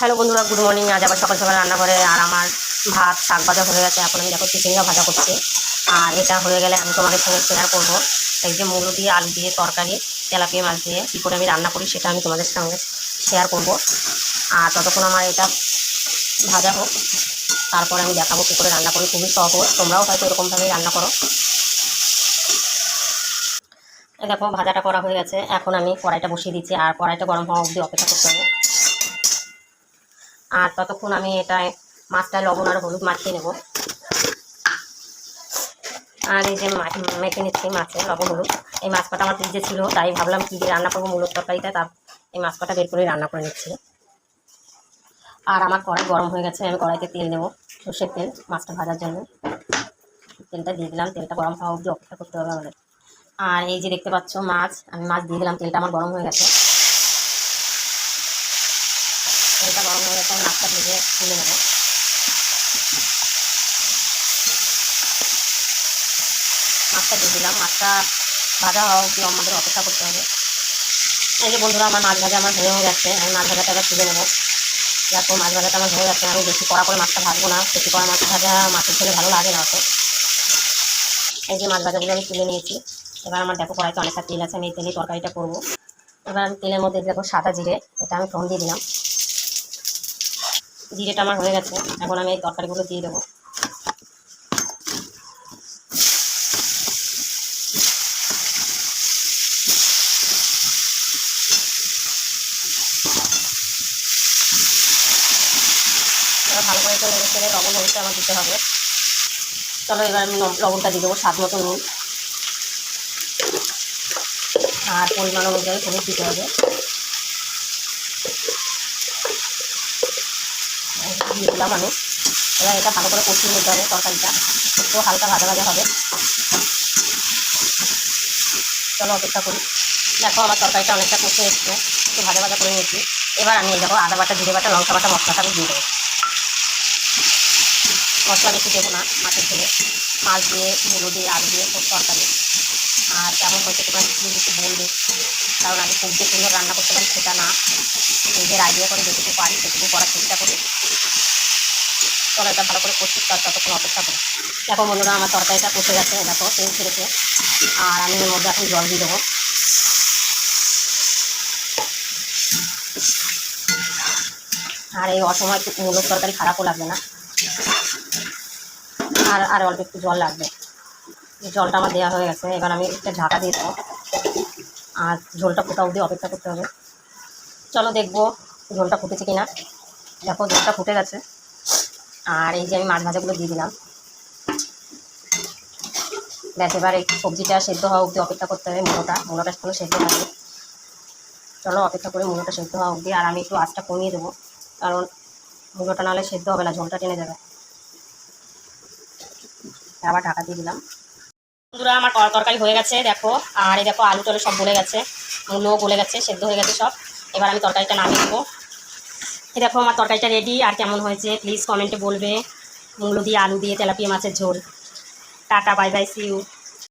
Hello বন্ধুরা good morning আজ আবার সকাল সকাল রান্না করে আর আমার ভাত, শাক ভাজা হয়ে গেছে। এখন আমি দেখো চিচিঙ্গা ভাজা করছি। আর এটা হয়ে গেলে আমি তোমাদের সঙ্গে শেয়ার করব এই যে মুলো দিয়ে আলু দিয়ে তরকারি, তেলাপিয়া মাছ দিয়ে কী করে আমি রান্না করি সেটা আমি তোমাদের সঙ্গে শেয়ার করব। আর ততক্ষণ আমার এটা ভাজা হোক, তারপরে আমি দেখাবো কী করে রান্না করি। খুবই সহজ তোমরাও হয়তো এরকমভাবেই রান্না করো। দেখো, ভাজাটা করা হয়ে গেছে। এখন আমি কড়াইটা বসিয়ে দিচ্ছি। আর কড়াইটা গরম হওয়া অবধি অপেক্ষা করতে হবে। আর ততক্ষণ আমি এটায় মাছটায় লবণ আর হলুদ মাখিয়ে নেব। আর এই যে মেখে নিচ্ছি মাছে লবণ, হলুদ। এই মাছ কটা আমার ফ্রিজে ছিল, তাই ভাবলাম কী দিয়ে রান্না করব মূলত তরকারিতে তার এই মাছ কটা বের করে রান্না করে নিচ্ছি। আর আমার কড়াই গরম হয়ে গেছে, আমি কড়াইতে তেল নেব, সর্ষের তেল, মাছটা ভাজার জন্য। তেলটা দিয়ে দিলাম, তেলটা গরম হওয়া অবধি অপেক্ষা করতে হবে আমাদের। আর এই যে দেখতে পাচ্ছ মাছ, আমি মাছ দিয়ে দিলাম, তেলটা আমার গরম হয়ে গেছে তেলটা আমি মাছটা ভেজে তুলে নেব। মাছটা দিয়ে দিলাম। মাছটা ভাজা হওয়া অবধি আমাদের অপেক্ষা করতে হবে। এই যে বন্ধুরা, আমার মাছ ভাজা আমার হয়ে গেছে। আমি মাছ ভাজাটা এবার তুলে নেব। দেখো, মাছ ভাজাটা আমার হয়ে গেছে। আমি বেশি কড়া করে মাছটা ভাজবো না। বেশি কড়া মাছ ভাজা মাছের ছেলে ভালো লাগে না অত। এই যে মাছ ভাজাগুলো আমি তুলে নিয়েছি। এবার আমার দেখো কড়াইতে অনেকটা তেল আছে। আমি এই তেলে তরকারিটা করব। এবার আমি তেলের মধ্যে দেখো সাদা জিরে। এটা আমি ফোন দিয়ে দিলাম। জিরেটা আমার হয়ে গেছে, এখন আমি এই তরকারিগুলো দিয়ে দেবো। ভালো করে তো নেড়ে লবণ হলুদটা আমার দিতে হবে। চলো এবার আমি লব- লবণটা দিয়ে দেবো, স্বাদ মতো নুন। আর পরিমাণ অনুযায়ী হলুদ দিতে হবে। দিয়ে দিলাম আমি এবার এটা ভালো করে কষিয়ে নিতে হবে তরকারিটা। একটু হালকা ভাজা ভাজা হবে। চলো অপেক্ষা করি। দেখো আমার তরকারিটা অনেকটা কষে এসছে। একটু ভাজা ভাজা করে নিয়েছি। এবার আমি এই দেখো আদা বাটা, জিরে বাটা, লঙ্কা বাটা, মশলাটা আমি দিয়ে দেবো। মশলা বেশি দেবো না, মাছের ঝোলে। মাছ দিয়ে, মুলো দিয়ে, আলু দিয়ে, সব তরকারি। আর কেমন হয়েছে তোমার প্লিজ একটু বলবে? কারণ আমি খুব যে সুন্দর রান্না করতে পারি সেটা না। নিজের আইডিয়া করে যেটুকু পারি এটা ভালো করে কষি তার ততক্ষণ অপেক্ষা করি। দেখো বন্ধুরা, আমার তরকারিটা কষে গেছে দেখো তেল ছেড়েছে। আর আমি এর মধ্যে এখন জল দিয়ে দেবো। আর এই অসময় মূলক তরকারি খারাপও লাগবে না। আর আর অল্প একটু জল লাগবে। জলটা আমার দেওয়া হয়ে গেছে, এবার আমি একটা ঢাকা দিয়ে দেবো। আর ঝোলটা ফোটা অবধি অপেক্ষা করতে হবে। চলো দেখব ঝোলটা ফুটেছে কিনা। দেখো ঝোলটা ফুটে গেছে। আর এই যে আমি মাছ ভাজাগুলো দিয়ে দিলাম। ব্যাস, এবার এই সবজিটা সেদ্ধ হওয়া অবধি অপেক্ষা করতে হবে মুলোটা মুলোটা কোনো সেদ্ধ হবে চলো, অপেক্ষা করে মুলোটা সেদ্ধ হওয়া অবধি। আর আমি একটু আঁচটা কমিয়ে দেবো। কারণ মুলোটা নাহলে সেদ্ধ হবে না, ঝোলটা টেনে যাবে। আবার ঢাকা দিয়ে দিলাম। বন্ধুরা, আমার তর- তরকারি হয়ে গেছে, দেখো। আর এই দেখো আলু টলু সব গলে গেছে। মূলো গলে গেছে, সেদ্ধ হয়ে গেছে সব। এবার আমি তরকারিটা নামিয়ে দেবো দেখো, আমার তরকারিটা রেডি আর কেমন হয়েছে? প্লিজ কমেন্টে বলবে। মূলো দিয়ে আলু দিয়ে তেলাপিয়া মাছের ঝোল। Tata bye bye see you